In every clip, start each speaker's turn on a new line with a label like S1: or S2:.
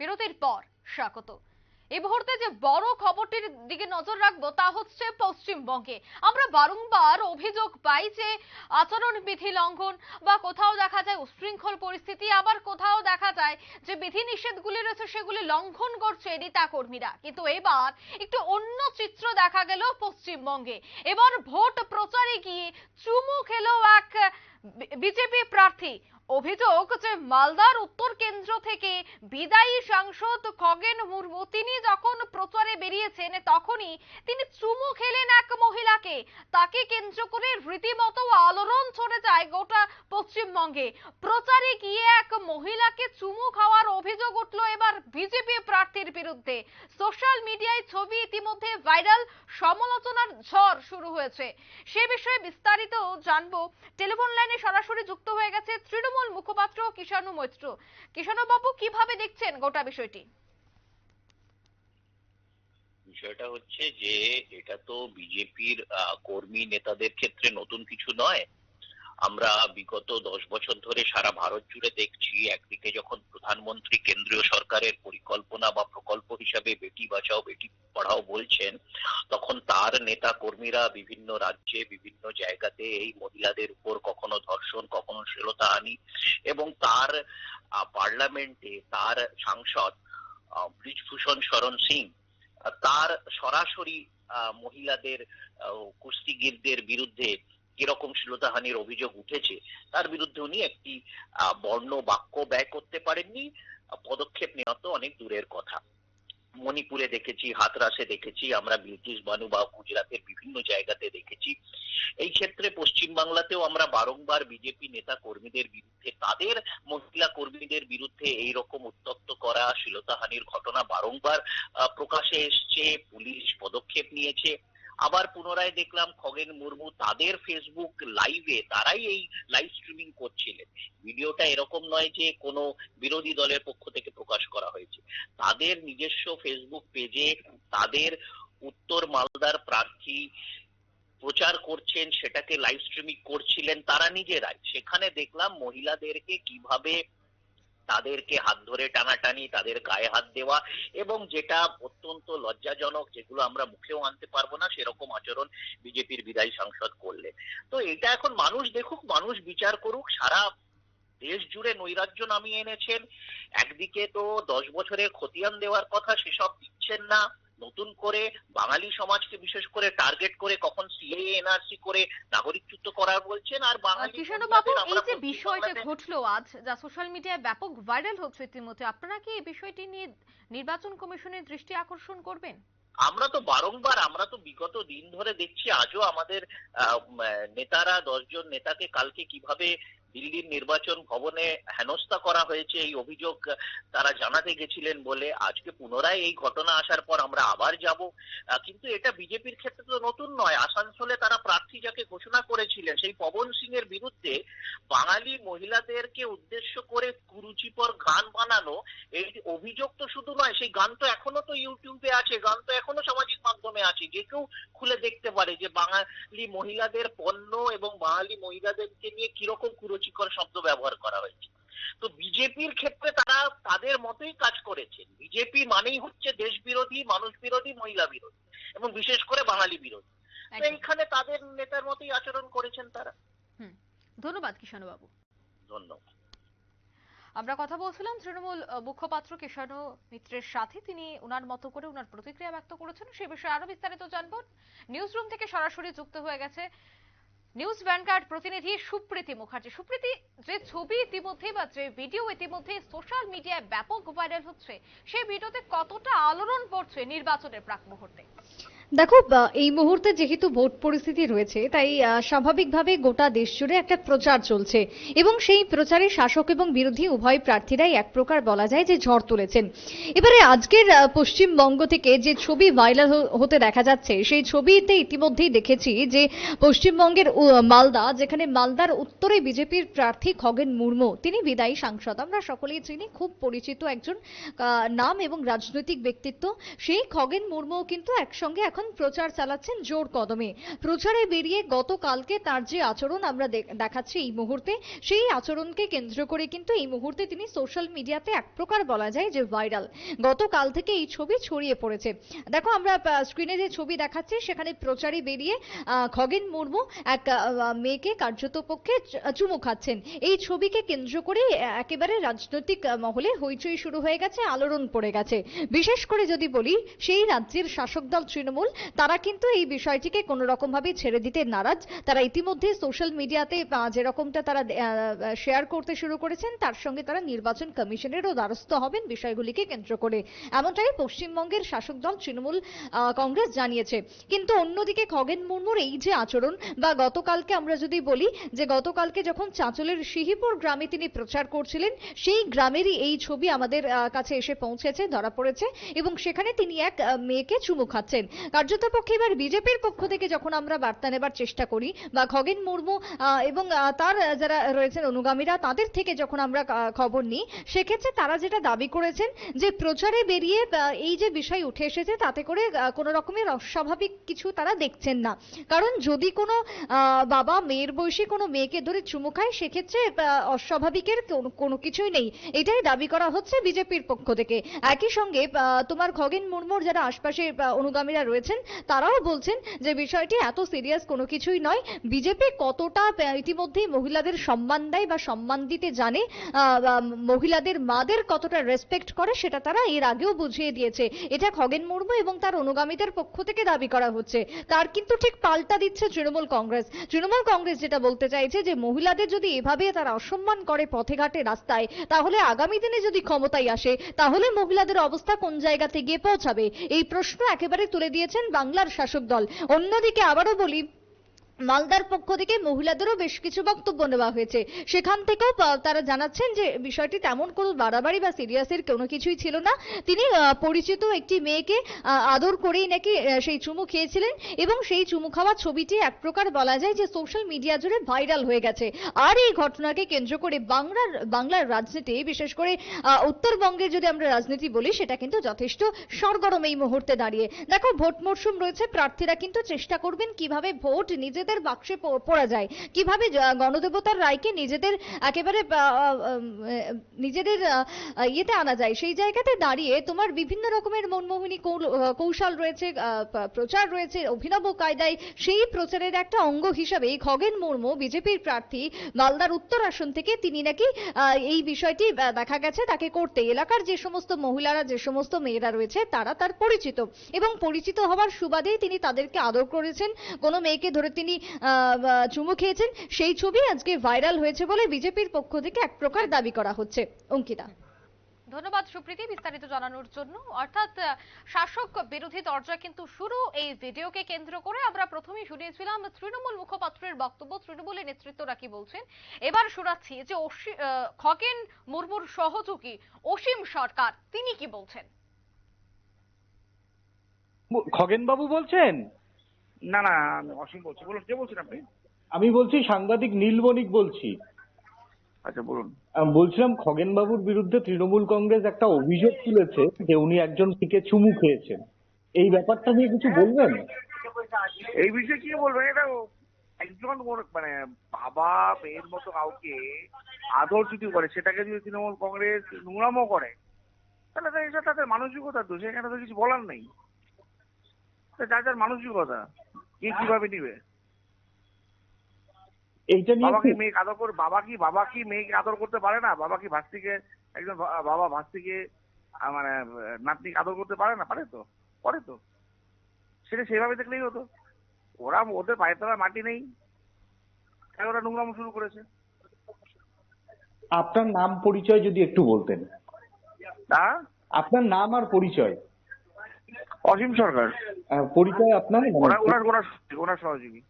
S1: বিরতির পর, স্বাগত। এই মুহূর্তে যে বড় খবরটির দিকে নজর রাখব তা হচ্ছে পশ্চিমবঙ্গে। আমরা বারংবার অভিযোগ পাই যে আচরণবিধি লঙ্ঘন বা কোথাও দেখা যায় উশৃঙ্খল পরিস্থিতি, আবার কোথাও দেখা যায় যে বিধি নিষেধগুলি রয়েছে সেগুলি লঙ্ঘন করছে নেতা কর্মীরা। কিন্তু এবার একটু অন্য চিত্র দেখা গেল পশ্চিমবঙ্গে। এবার ভোট প্রচারে গিয়ে চুমু খেলো এক বিজেপি প্রার্থী। অভিযোগ যে মালদার উত্তর কেন্দ্র থেকে বিদায়ী সাংসদ খগেন মুর্মু, তিনি যখন প্রচারে বেরিয়েছেন তখনই তিনি চুমু খেলেন এক মহিলাকে। তাকে কেন্দ্র করে রীতিমতো আলোড়ন ছড়ে যায় গোটা পশ্চিমবঙ্গে। প্রচারে গিয়ে এক মহিলাকে চুমু খাওয়ার অভিযোগ উঠল এবার বিজেপি প্রার্থীর বিরুদ্ধে। সোশ্যাল মিডিয়ায় ছবি ইতিমধ্যে ভাইরাল, সমালোচনার ঝড় শুরু হয়েছে। সে বিষয়ে বিস্তারিত জানব। টেলিফোন লাইনে সরাসরি যুক্ত হয়ে গেছে তৃণমূল মুখপাত্র কিষাণু মৈত্র। কিষাণু বাবু কীভাবে দেখছেন গোটা বিষয়টি?
S2: বিষয়টা হচ্ছে যে, এটা তো বিজেপির কর্মী নেতাদের ক্ষেত্রে নতুন কিছু নয়। আমরা বিগত দশ বছর ধরে সারা ভারত জুড়ে দেখছি, একদিকে যখন প্রধানমন্ত্রী কেন্দ্রীয় সরকারের পরিকল্পনা বা প্রকল্প হিসাবে বেটি বাঁচাও, বেটি পড়াও বলছেন, তখন তার নেতা কর্মীরা বিভিন্ন রাজ্যে, বিভিন্ন জায়গাতে এই মহিলাদের উপর কখনো ধর্ষণ, কখনো শ্লীলতা আনি এবং তার পার্লামেন্টে তার সাংসদ ব্রিজভূষণ শরণ সিং, তার সরাসরি মহিলাদের কুস্তিগীরদের বিরুদ্ধে কীরকম শ্লীলতাহানির অভিযোগ উঠেছে। তার বিরুদ্ধে উনি একটি বর্ণ বাক্য ব্যয় করতে পারেননি। পদক্ষেপ নেওয়া তো অনেক দূরের কথা। মণিপুরে দেখেছি, হাতরাসে দেখেছি, আমরা ব্রিটিশ বানু বা গুজরাটের বিভিন্ন জায়গাতে দেখেছি। এই ক্ষেত্রে পশ্চিমবাংলাতেও আমরা বারংবার বিজেপি নেতা কর্মীদের বিরুদ্ধে, তাদের মহিলা কর্মীদের বিরুদ্ধে এই রকম উত্তপ্ত করা শ্লীলতাহানির ঘটনা বারংবার প্রকাশে এসছে, পুলিশ পদক্ষেপ নিয়েছে। আবার পুনরায় দেখলাম খগেন মুর্মু তাদের ফেসবুক লাইভে তারাই এই লাইভ স্ট্রিমিং করছিলেন। ভিডিওটা এরকম নয় যে কোনো বিরোধী দলের পক্ষ থেকে প্রকাশ করা হয়েছে। তাদের নিজস্ব ফেসবুক পেজে তাদের উত্তর মালদার প্রার্থী প্রচার করছেন, সেটাকে লাইভ স্ট্রিমিং করছিলেন তারা নিজেরাই। সেখানে দেখলাম মহিলাদেরকে কীভাবে তাদেরকে হাত ধরে টানাটানি, তাদের গায়ে হাত দেওয়া এবং যেটা অত্যন্ত লজ্জাজনক, যেগুলো আমরা মুখেও আনতে পারব না, সেরকম আচরণ বিজেপির বিদায়ী সাংসদ করলে তো এটা এখন মানুষ দেখুক, মানুষ বিচার করুক, সারা দেশ জুড়ে নৈরাজ্য নামিয়ে এনেছেন। একদিকে তো দশ বছরের খতিয়ান দেওয়ার কথা সেসব দিচ্ছেন না। নতুন করে বাঙালি সমাজকে বিশেষ করে টার্গেট করে কখন সিএ এনআরসি করে নাগরিকচ্যুত করার বলছেন আর বাঙালি
S1: বাবু এই যে বিষয়টা ঘটলো আজ যা সোশ্যাল মিডিয়ায় ব্যাপক ভাইরাল হচ্ছে ইতিমধ্যে আপনারা কি এই বিষয়টি নিয়ে নির্বাচন কমিশনের দৃষ্টি আকর্ষণ করবেন?
S2: আমরা তো বারংবার আমরা তো বিগত দিন ধরে দেখছি আজও আমাদের নেতারা দশজন নেতাকে কালকে কীভাবে দিল্লির নির্বাচন ভবনে হেনস্থা করা হয়েছে, এই অভিযোগ তারা জানাতে গেছিলেন বলে আজকে পুনরায় এই ঘটনা আসার পর আমরা আবার যাব। কিন্তু এটা বিজেপির ক্ষেত্রে তো নতুন নয়। আসানসোলে তারা প্রার্থী যাকে ঘোষণা করেছিলেন, সেই পবন সিং এর বিরুদ্ধে বাঙালি মহিলাদেরকে উদ্দেশ্য করে কুরুচিপর গান বানানো, এই অভিযোগ তো শুধু নয়, সেই গান তো এখনও তো ইউটিউবে আছে, গান তো এখনও সামাজিক মাধ্যমে আছে। যে কেউ খুলে দেখতে পারে যে বাঙালি মহিলাদের পণ্য এবং বাঙালি মহিলাদেরকে নিয়ে কীরকম কুরুচিকর শব্দ ব্যবহার করা হয়েছে। তো বিজেপির ক্ষেত্রে তারা তাদের মতোই কাজ করেছেন। বিজেপি মানেই হচ্ছে দেশ বিরোধী মানুষ বিরোধী মহিলা বিরোধী এবং বিশেষ করে বাঙালি বিরোধী তো এইখানে তাদের নেতার মতোই আচরণ করেছেন তারা।
S1: ধন্যবাদ কিষাণু বাবু
S2: ধন্যবাদ।
S1: আমরা কথা বলছিলাম তৃণমূল মুখপাত্র কিষাণু মিত্রের সাথে। তিনি ওনার মতো করে ওনার প্রতিক্রিয়া ব্যক্ত করেছেন। সে বিষয়ে আরও বিস্তারিত জানব। নিউজ রুম থেকে সরাসরি যুক্ত হয়ে গেছে নিউজ ভ্যানকার্ড প্রতিনিধি সুপ্রীতি মুখার্জি। সুপ্রীতি, যে ছবি ইতিমধ্যে বা যে ভিডিও ইতিমধ্যে সোশ্যাল মিডিয়ায় ব্যাপক ভাইরাল হচ্ছে, সেই ভিডিওতে কতটা আলোড়ন পড়ছে নির্বাচনের প্রাক মুহূর্তে?
S3: দেখো এই মুহূর্তে যেহেতু ভোট পরিস্থিতি রয়েছে, তাই স্বাভাবিকভাবে গোটা দেশ জুড়ে একটা প্রচার চলছে। এবং সেই প্রচারে শাসক এবং বিরোধী উভয় প্রার্থীরাই এক প্রকার বলা যায় যে ঝড় তুলেছেন। এবারে আজকের পশ্চিমবঙ্গ থেকে যে ছবি ভাইরাল হতে দেখা যাচ্ছে, সেই ছবিতে ইতিমধ্যেই দেখেছি যে পশ্চিমবঙ্গের মালদা, যেখানে মালদার উত্তরে বিজেপির প্রার্থী খগেন মুর্মু, তিনি বিদায়ী সাংসদ। আমরা সকলেই চিনি, খুব পরিচিত একজন নাম এবং রাজনৈতিক ব্যক্তিত্ব। সেই খগেন মুর্মু কিন্তু একসঙ্গে এখন এখন প্রচার চালাচ্ছেন জোর কদমে। প্রচারে বেরিয়ে গতকালকে তার যে আচরণ আমরা দেখ- দেখাচ্ছি এই মুহূর্তে, সেই আচরণকে কেন্দ্র করে কিন্তু এই মুহূর্তে তিনি সোশ্যাল মিডিয়াতে এক প্রকার বলা যায় যে ভাইরাল। গতকাল থেকে এই ছবি ছড়িয়ে পড়েছে। দেখো, আমরা স্ক্রিনে যে ছবি দেখাচ্ছি, সেখানে প্রচারে বেরিয়ে খগেন মুর্মু এক মেয়েকে কার্যত পক্ষে চুমু খাচ্ছেন। এই ছবিকে কেন্দ্র করে একেবারে রাজনৈতিক মহলে হইচই শুরু হয়ে গেছে, আলোড়ন পড়ে গেছে। বিশেষ করে যদি বলি, সেই রাজ্যের শাসক দল তৃণমূল তারা কিন্তু এই বিষয়টিকে কোনো রকম ভাবে ছেড়ে দিতে নারাজ। তারা ইতিমধ্যে সোশ্যাল মিডিয়াতে যেরকমটা তারা শেয়ার করতে শুরু করেছেন, তার সঙ্গে তারা নির্বাচন কমিশনেরও দ্বারস্থ হবেন বিষয়গুলিকে কেন্দ্র করে। এমনটাই পশ্চিমবঙ্গের শাসক দল তৃণমূল কংগ্রেস জানিয়েছে। কিন্তু অন্যদিকে খগেন মুর্মুর এই যে আচরণ, বা গতকালকে আমরা যদি বলি যে গতকালকে যখন চাঁচলের সিহিপুর গ্রামে তিনি প্রচার করছিলেন, সেই গ্রামেরই এই ছবি আমাদের কাছে এসে পৌঁছেছে, ধরা পড়েছে। এবং সেখানে তিনি এক মেয়েকে চুমু খাচ্ছেন। কার্যত পক্ষে এবার বিজেপির পক্ষ থেকে যখন আমরা বার্তা নেবার চেষ্টা করি, বা খগেন মুর্মু এবং তার যারা রয়েছেন অনুগামীরা, তাদের থেকে যখন আমরা খবর নিই, সেক্ষেত্রে তারা যেটা দাবি করেছেন যে প্রচারে বেরিয়ে এই যে বিষয় উঠে এসেছে, তাতে করে কোনো রকমের অস্বাভাবিক কিছু তারা দেখছেন না। কারণ যদি কোনো বাবা মেয়ের বয়সী কোনো মেয়েকে ধরে চুমু খায়, সেক্ষেত্রে অস্বাভাবিকের কোনো- কিছুই নেই। এটাই দাবি করা হচ্ছে বিজেপির পক্ষ থেকে। একই সঙ্গে তোমার খগেন মুর্মুর যারা আশপাশে অনুগামীরা অনুগামীরা রয়েছেন তারাও বলছেন যে বিষয়টি এত সিরিয়াস কোনো কিছুই নয়। বিজেপি কতটা ইতিমধ্যেই মহিলাদের সম্মান দেয় বা সম্মান দিতে জানে মহিলাদের মাদের কতটা রেসপেক্ট করে সেটা তারা এর আগেও বুঝিয়ে দিয়েছে। এটা খগেন মুর্মু এবং তার অনুগামীদের পক্ষ থেকে দাবি করা হচ্ছে। তার কিন্তু ঠিক পাল্টা দিচ্ছে তৃণমূল কংগ্রেস। তৃণমূল কংগ্রেস যেটা বলতে চাইছে যে, মহিলাদের যদি এভাবে তারা অসম্মান করে পথে ঘাটে রাস্তায়, তাহলে আগামী দিনে যদি ক্ষমতায় আসে, তাহলে মহিলাদের অবস্থা কোন জায়গাতে গিয়ে পৌঁছাবে? এই প্রশ্ন একেবারে তুলে দিয়েছেন বাংলার শাসক দল। অন্যদিকে আবারও বলি মালদার পক্ষ থেকে মহিলাদেরও বেশ কিছু বক্তব্য নেওয়া হয়েছে। সেখান থেকেও তারা জানাচ্ছেন যে বিষয়টি তেমন কোনো বাড়াবাড়ি বা সিরিয়াসের কোনো কিছুই ছিল না। তিনি পরিচিত একটি মেয়েকে আদর করেই নাকি সেই চুমু খেয়েছিলেন এবং সেই চুমু খাওয়া ছবিটি এক প্রকার বলা যায় যে সোশ্যাল মিডিয়া জুড়ে ভাইরাল হয়ে গেছে। আর এই ঘটনাকে কেন্দ্র করে বাংলার বাংলার রাজনীতি, বিশেষ করে উত্তরবঙ্গের যদি আমরা রাজনীতি বলি, সেটা কিন্তু যথেষ্ট সরগরম এই মুহূর্তে দাঁড়িয়ে। দেখো, ভোট মরশুম রয়েছে, প্রার্থীরা কিন্তু চেষ্টা করবেন কীভাবে ভোট নিজেদের বাক্সে প- পড়া যায়। কীভাবে গণদেবতার রায়কে নিজেদের একেবারে নিজেদের ইয়েতে আনা যায়। সেই জায়গাতে দাঁড়িয়ে তোমার বিভিন্ন রকমের মনমোহিনী কৌশল রয়েছে প্রচার রয়েছে, অভিনব কায়দায় সেই প্রচারের একটা অঙ্গ হিসাবে খগেন মুর্মু, বিজেপির প্রার্থী, মালদার উত্তর আসন থেকে তিনি নাকি এই বিষয়টি দেখা গেছে তাকে করতে। এলাকার যে সমস্ত মহিলারা, যে সমস্ত মেয়েরা রয়েছে, তারা তার পরিচিত। এবং পরিচিত হওয়ার সুবাদেই তিনি তাদেরকে আদর করেছেন। কোনো মেয়েকে ধরে তিনি চুমু খেয়েছেন সেই ছবি আজকে ভাইরাল হয়েছে বলে বিজেপির পক্ষ থেকে এক প্রকার দাবি করা হচ্ছে। অঙ্কিতা।
S1: ধন্যবাদ সুপ্রীতি বিস্তারিত জানানোর জন্য। অর্থাৎ শাসক বিরোধী দরজা কিন্তু শুরু এই ভিডিওকে কেন্দ্র করে। আমরা প্রথমেই শুনিয়েছিলাম তৃণমূল মুখপাত্রের বক্তব্য। তৃণমূলের নেতৃত্বরা কি বলছেন? এবার শোনাচ্ছি যে খগেন মুর্মুর সহযোগী অসীম সরকার তিনি কি বলছেন?
S4: খগেন বাবু বলছেন?
S5: না না আমি অসীম বলছি। বলুন কে বলছেন আপনি?
S4: আমি বলছি সাংবাদিক নীল বণিক বলছি।
S5: আচ্ছা বলুন।
S4: বলছিলাম খগেন বাবুর বিরুদ্ধে তৃণমূল কংগ্রেস একটা অভিযোগ তুলেছে যে উনি একজন থেকে চুমু খেয়েছেন। এই ব্যাপারটা নিয়ে কিছু বলবেন?
S5: এই বিষয়ে কি বলবেন? এটা একজন মানে বাবা মেয়ের মতো কাউকে আদর যদি করে সেটাকে যদি তৃণমূল কংগ্রেস নোংরামো করে তাহলে এটা তাদের মানসিকতার দোষ এখানে তো কিছু বলার নেই। যার যার মানসিকতা কে কীভাবে নিবে?
S4: এইটা নিয়ে
S5: বাবা কি মেয়েকে আদর করে বাবা কি বাবা কি মেয়েকে আদর করতে পারে না? বাবা কি ভাস্তিকে একজন বাবা ভাস্তিকে মানে নাতনিকে আদর করতে পারে না? পারে তো করে তো। সেটা সেভাবে দেখলেই হতো। ওরা ওদের পায়ের তলায় মাটি নেই। তাই ওরা নোংরামো শুরু করেছে।
S4: আপনার নাম পরিচয় যদি একটু বলতেন।
S5: তা?
S4: আপনার নাম আর পরিচয়।
S5: অসীম সরকার।
S4: পরিচয় আপনার?
S5: ওরা ওরা ওরা সহযোগী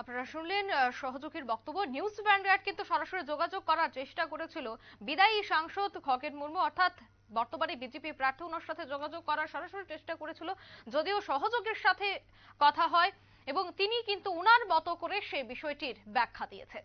S1: আপনারা শুনলেন সহযোগীর বক্তব্য। নিউজ ভ্যানগার্ড কিন্তু সরাসরি যোগাযোগ করার চেষ্টা করেছিল। বিদায়ী সাংসদ খগেন মুর্মু অর্থাৎ বর্তমানে বিজেপি প্রার্থী ওনার সাথে যোগাযোগ করার সরাসরি চেষ্টা করেছিল। যদিও সহযোগীর সাথে কথা হয় এবং তিনি কিন্তু উনার মতো করে সে বিষয়টির ব্যাখ্যা দিয়েছেন।